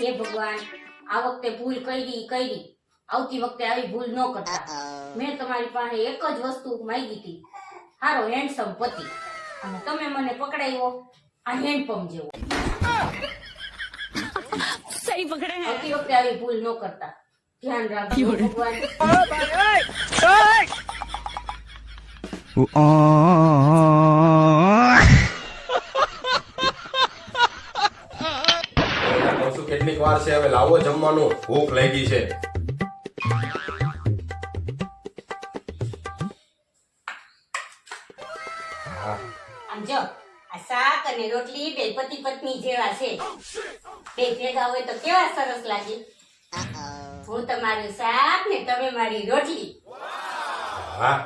હે ભગવાન આ વખતે ભૂલ કરી કરી. આવતી વખતે આવી ભૂલ ન કરતા. મેં તમારી પાસે એક જ વસ્તુ માંગી હતી. હારો હેન્ડસમ પતિ. અને તમે મને પકડાયો આ હેન્ડપંપ જેવો. સહી પકડે આવતી વખતે આવી ભૂલ ન કરતા. ધ્યાન રાખજો ભગવાન. લાવો જમવાનું ભૂખ લાગી છે. આ શાક અને રોટલી બે પતિ પત્ની જેવા છે. બે ભેગા હોય તો કેવા સરસ લાગે? હું તમારું શાક ને તમે મારી રોટલી. હા.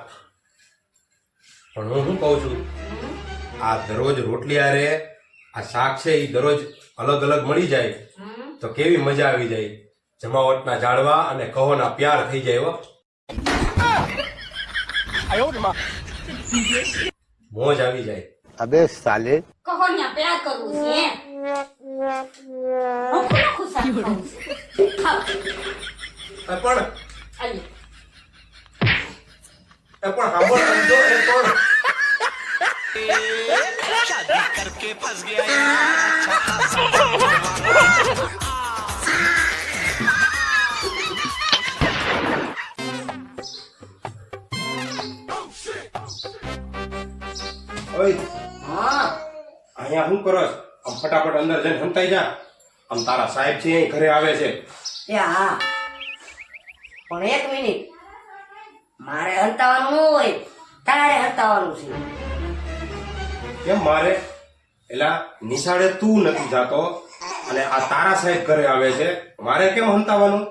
પણ હું શું કહું છું? આ દરરોજ રોટલી આરે આ શાક છે એ દરરોજ અલગ અલગ મળી જાય. તો કેવી મજા આવી જાય જમાવટના જાળવા અને કહોના પ્યાર થઈ જાય હો મોજ આવી જાય अबे साले કહો ને પ્યાર કરવું છે એમ નોખું નોખું શાક ખાવું છે ખાઓ એ પણ આલી. એ પણ સાંભળ સમજો એ પણ ઓય હા. અહીંયા શું કરો? આમ ફટાફટ અંદર જઈને સંતાઈ જા. આમ તારા સાહેબ છે અહીં ઘરે આવે છે. એ હા. પણ એક મિનિટ. મારે હંતાવાનું હોય તારે હંતાવાનું છે. કેમ મારે? એલા નિશાળે તું નથી જાતો અને આ તારા સાહેબ ઘરે આવે છે. મારે કેમ હંતાવાનું?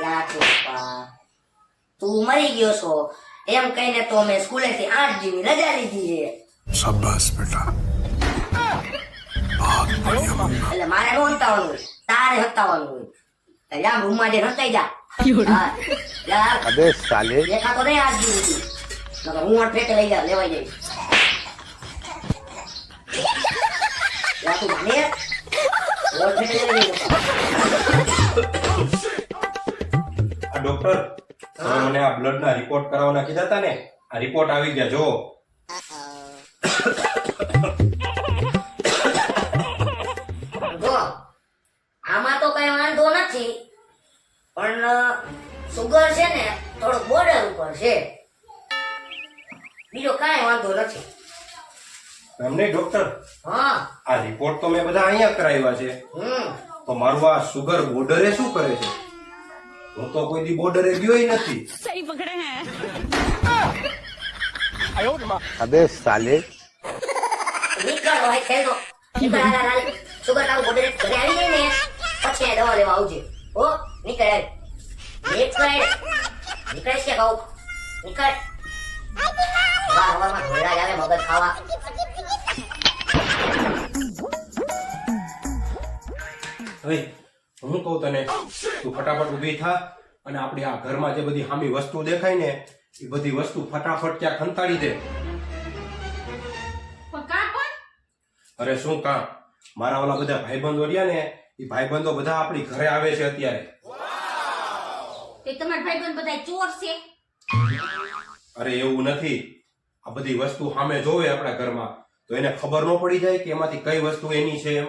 લા ચોપા તું મરી ગયો છો. એમ કહીને તો અમે સ્કૂલેથી આઠ જીવી રજા લીધી છે. શાબાશ બેટા. એટલે મારે નો હતાવાનું તારે હતાવાનું જા રૂમમાં જે. હતાઈ હું. અટ લઈ જા લેવાઈ જઈશ. જા ડોક્ટર તમે મને આ બ્લડ ના રિપોર્ટ કરાવવાના કીધા હતા ને? આ રિપોર્ટ આવી ગયા જો જો આમાં તો કઈ વાંધો નથી પણ સુગર છે ને થોડુંક બોર્ડર ઉપર છે. બીજો કાંઈ વાંધો નથી. એમ નહીં ડોક્ટર હા. આ રિપોર્ટ તો મેં બધા અહીંયા કરાવ્યા છે. હમ. તો મારું આ સુગર બોર્ડરે શું કરે છે? હું તો કોઈ દી બોર્ડરે ગયો નથી. સહી પકડે હે. અબે સાલે. નીકળ ભાઈ ખેલો નીકળ હાલ હાલ સુગર કામ બોર્ડરે ઘરે આવી જઈ ને પછી દવા લેવા આવજે ઓ નીકળ નીકળ નીકળ છે કહું નીકળ વાહ વાહ મગજ ખાવા હવે હું કહું તને તું ફટાફટ ઊભી થા અને આપણી આ ઘરમાં જે બધી હામી વસ્તુ દેખાય ને એ બધી વસ્તુ ફટાફટ ત્યાં ખંતાડી દે. અરે શું કામ મારા ઓલા બધા ભાઈબંધો રહ્યા ને એ ભાઈબંધો બધા આપણી ઘરે આવે છે અત્યારે. તે તમારા ભાઈબંધ બધા ચોર છે? અરે એવું નથી. આ બધી વસ્તુ સામે જોવે આપણા ઘરમાં. તો એને ખબર ન પડી જાય કે એમાંથી કઈ વસ્તુ એની છે એમ.